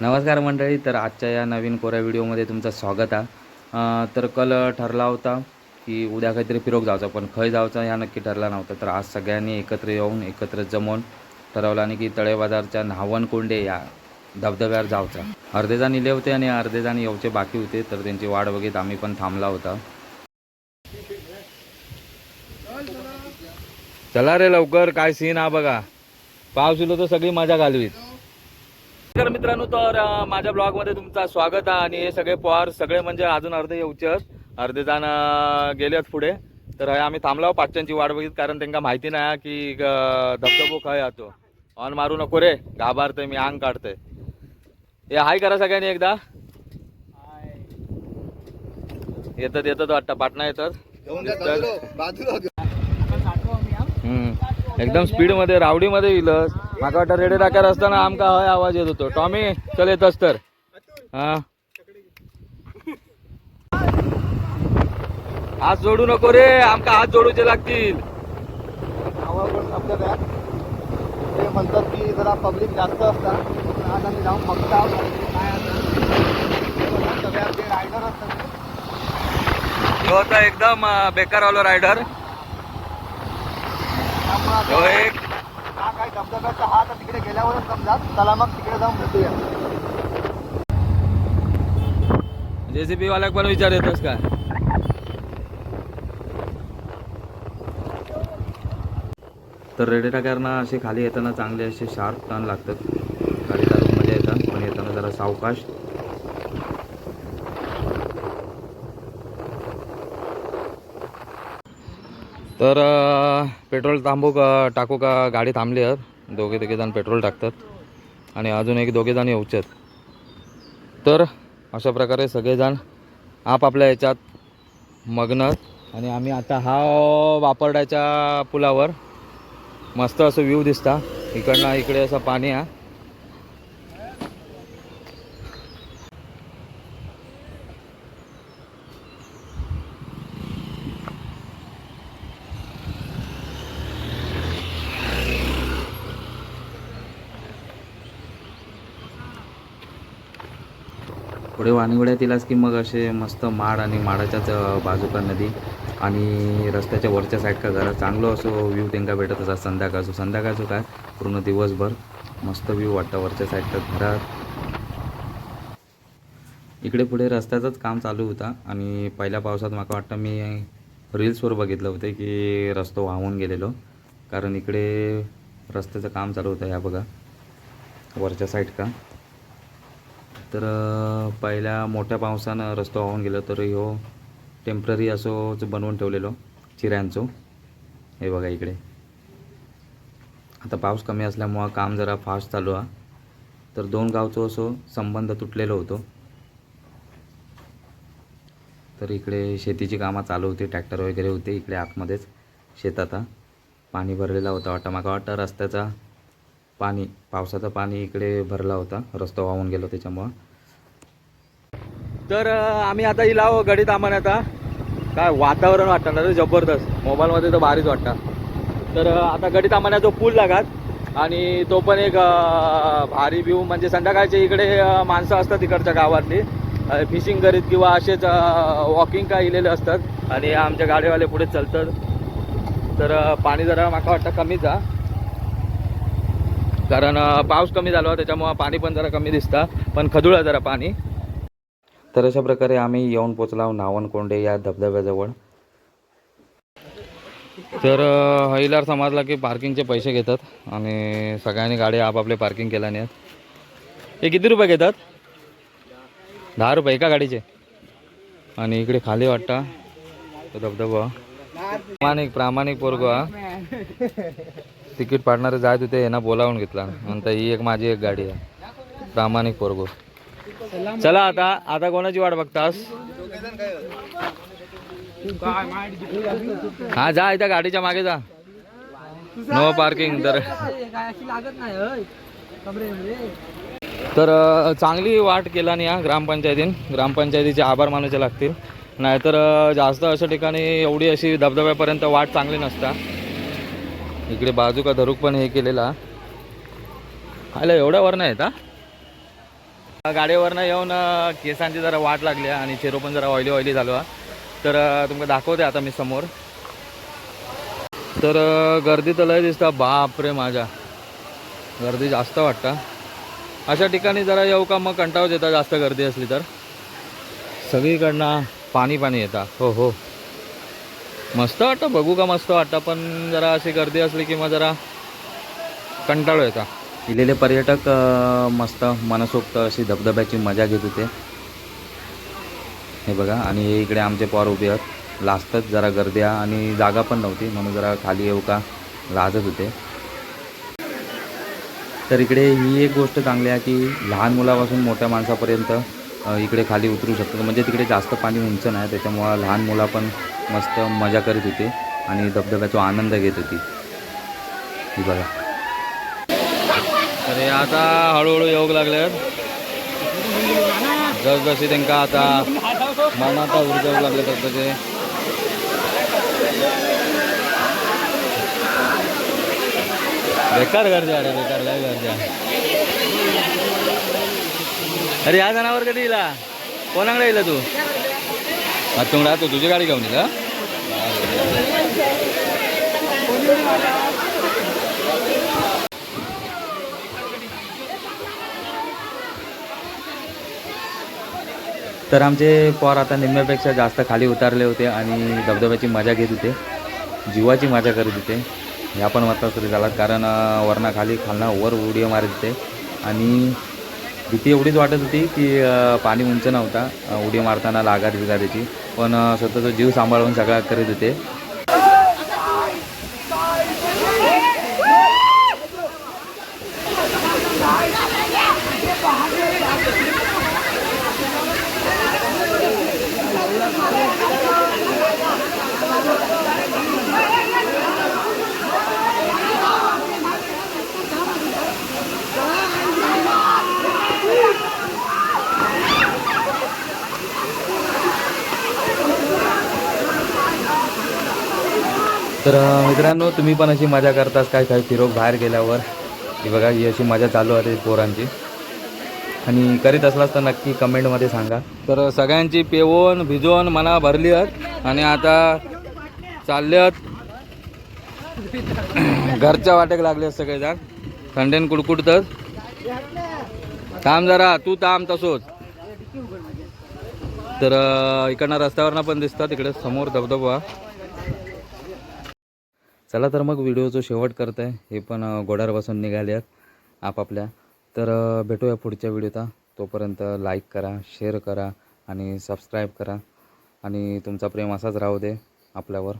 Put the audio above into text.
नमस्कार मंडळी तर आजच्या या नवीन कोऱ्या व्हिडिओमध्ये तुमचं स्वागत आहे. तर कल ठरला होता की उद्या काहीतरी फिरोक जायचा पण खय जायचा ह्या नक्की ठरला नव्हता. तर आज सगळ्यांनी एकत्र येऊन एकत्र जमून ठरवलं आणि की तळे बाजारच्या न्हावणकोंडे या धबधब्यावर जायचा अर्धे जण इले होते आणि अर्धे जण येऊचे बाकी होते तर त्यांची वाढ बघित आम्ही पण थांबला होता. चला रे लवकर काय सीन हा बघा. पाऊस इलो तर सगळी मजा घालवीत. तर मित्रांनो तर माझ्या ब्लॉगमध्ये तुमचं स्वागत आहे आणि हे सगळे पॉर सगळे म्हणजे अजून अर्धे येऊचेच अर्धे जण गेलेत पुढे. तर हे आम्ही थांबलो पाचच्यांची वाट बघित कारण त्यांना माहिती नाही की धबधबो खय येतो ऑन मारू नको रे घाबारतोय मी अंग काढतोय. हे हाय करा सगळ्यांनी एकदा. येतात येतात वाटतं पाटणा येतात. एकदम स्पीडमध्ये रावडी माका वाटतं रेडे टाकार असताना आमका हय आवाज येत होतो. टॉमी चल येतस तर. हा. हात जोडू नको रे आमका हात जोडूचे लागतील. ते म्हणतात की जरा पब्लिक जास्त असतात. आज आम्ही जाऊन बघता काय रायडर असतात होता एकदम बेकार वालो रायडर एक हा काय धबधब्याचा हा तर तिकडे गेल्यावरच समजा चला मग तिकडे जाऊन भेटूया. जेसीबी वाल्याक पण विचार येतोस का? तर रेडेटाकरना असे खाली येताना चांगले असे शार्प टर्न लागतात. खाली चालून येतात पण येताना जरा सावकाश. तर पेट्रोल थांबू का टाकू का गाडी थांबली आहेत दोघे तिघे जण पेट्रोल टाकतात. आणि अजून एक दोघे जण येऊचे तर अशा प्रकारे सगळेजण आपापल्या याच्यात मग्न आणि आम्ही आता हा वापरड्याच्या पुलावर मस्त असं व्ह्यू दिसता. इकडनं इकडे असं पाणी आहे. पुढे वाणीवड्यात दिलास की मग असे मस्त माड आणि माडाच्याच बाजूका नदी आणि रस्त्याच्या वरच्या साईड का घरात चांगलं असो व्ह्यू त्यांना भेटत असा संध्याकाळचं. संध्याकाळचो काय? पूर्ण दिवसभर मस्त व्ह्यू वाटतं वरच्या साईडच्या घरात. इकडे पुढे रस्त्याचंच काम चालू होता आणि पहिल्या पावसात मला वाटतं मी रील्सवर बघितलं होतं की रस्तो वाहून गेलेलो. कारण इकडे रस्त्याचं काम चालू होतं ह्या बघा. वरच्या साईड का तर पहिल्या मोठ्या पावसानं रस्तो वाहून गेलो तर ह्यो टेंपररी असोच बनवून ठेवलेलो चिऱ्यांचो. हे बघा इकडे. आता पाऊस कमी असल्यामुळं काम जरा फास्ट चालू आहे तर दोन गावचो असो संबंध तुटलेलो होतो. तर इकडे शेतीची कामं चालू होती ट्रॅक्टर वगैरे होते इकडे आतमध्येच शेतात पाणी भरलेला होता वाटतं. मला वाटतं रस्त्याचा पाणी पावसाचं पाणी इकडे भरला होता. रस्ता वाहून गेलो त्याच्यामुळं. तर आम्ही आता इलाव गडी थांबण आता. काय वातावरण वाटतं ना रे जबरदस्त. मोबाईलमध्ये तर भारीच वाटतं तर आता गडी थांबण्या जो पूल लागात आणि तो पण एक भारी व्ह्यू म्हणजे संध्याकाळचे इकडे माणसं असतात इकडच्या गावातली. फिशिंग करीत किंवा असेच वॉकिंग काय इलेले असतात. आणि आमच्या गाडीवाले पुढे चालतात. तर पाणी जरा माका वाटतं कमीच जा. कारण पाऊस कमी झाला त्याच्यामुळं पाणी पण जरा कमी दिसता पण खदुळ आहे जरा पाणी. तर अशा प्रकारे आम्ही येऊन पोचलो नावणकोंडे या धबधब्याजवळ. तर हैलार समजला की पार्किंगचे पैसे घेतात आणि सगळ्यांनी गाड्या आपापले पार्किंग केल्याने आहेत. हे किती रुपये घेतात? दहा रुपये एका गाडीचे. आणि इकडे खाली वाटता धबधबा. प्रामाणिक प्रामाणिक पोरगो हा. तिकीट पाडणारे जायत होते यांना बोलावून घेतला. नंतर ही एक माझी एक गाडी आहे. प्रामाणिक पोरगो. चला आता आता कोणाची वाट बघतास? हा जा इथं गाडीच्या मागे जा. नो पार्किंग तर तर चांगली वाट केला नाही हा ग्रामपंचायतीन. ग्रामपंचायतीचे आभार मानायचे लागतील. नाहीतर जास्त अशा ठिकाणी एवढी अशी धबधब्यापर्यंत वाट चांगली नसता. इकडे बाजूका धरूक पण हे केलेला. आलं एवढ्या वर येत हा? गाडीवरनं येऊन केसांची जरा वाट लागली आणि चेहरो पण जरा ऑइली ऑइली झालो तर अ, तुमका दाखवते आता मी समोर. तर गर्दी तर लय दिसता बाप रे माझ्या. गर्दी जास्त वाटतं अशा ठिकाणी जरा येऊ का मग कंटाळच येतात जास्त गर्दी असली तर. सगळीकडनं पाणी पाणी येतं. हो हो. मस्त वाटतं बघू का मस्त वाटतं पण जरा अशी गर्दी असली की मग जरा कंटाळू येता. दिलेले पर्यटक मस्त मनसोक्त अशी धबधब्याची मजा घेत होते. हे बघा आणि इकडे आमचे पॉर उभे आहेत. लास्टच जरा गर्दी आणि जागा पण नव्हती म्हणून जरा खाली येऊ का लाजत होते. तर इकडे ही एक गोष्ट चांगली आहे की लहान मुलापासून मोठ्या माणसापर्यंत इकडे खाली उतरू शकतात म्हणजे तिकडे जास्त पाणी उंच नाही. त्याच्यामुळं लहान मुलं पण मस्त मजा करीत होती आणि धबधब्याचा आनंद घेत होती. ही बघा. तर आता हळूहळू येऊक लागल्यात जसजशी त्यांका आता मनात ऊर्जा लागले तसे बेकार गर्दी अरे बेकार लय गर्दी आहे. अरे या जनावर कधी इला कोणाकडे येईल तू? तुंगडा राहतो तुझी गाडी घेऊन येईल तर आमचे पोर आता निम्म्यापेक्षा जास्त खाली उतारले होते आणि धबधब्याची मजा घेत होते जीवाची मजा करत होते. ह्या पण मात्र तरी झाला कारण वरणाखाली वरना खाली खालना वर उडी मारत होते. आणि भीती एवढीच वाटत होती की पाणी उंच नव्हता. उडी मारताना लागात बिगारीची पण स्वतःचा जीव सांभाळून सगळा करीत होते. तर मित्रांनो तुम्ही पण अशी मजा करतास काय काय फिरो बाहेर गेल्यावर. की बघा ही अशी मजा चालू आहे पोरांची. आणि करीत असलास तर नक्की कमेंटमध्ये सांगा. तर सगळ्यांची पेवून भिजवून मना भरली आहेत. आणि आता चालले आहेत. घरच्या वाटेक लागले आहेत सगळेजण. थंडेन कुडकुडतच. थांब जरा तू थांब तसोच. तर इकडनं रस्त्यावरनं पण दिसतात तिकडे समोर धबधबा. चला तर मग व्हिडिओचं शेवट करत आहे हे पण गोडारपासून निघाले आहेत आपापल्या. तर भेटूया पुढच्या व्हिडिओचा तोपर्यंत लाईक करा शेअर करा आणि सबस्क्राईब करा. आणि तुमचा प्रेम असाच राहू दे आपल्यावर.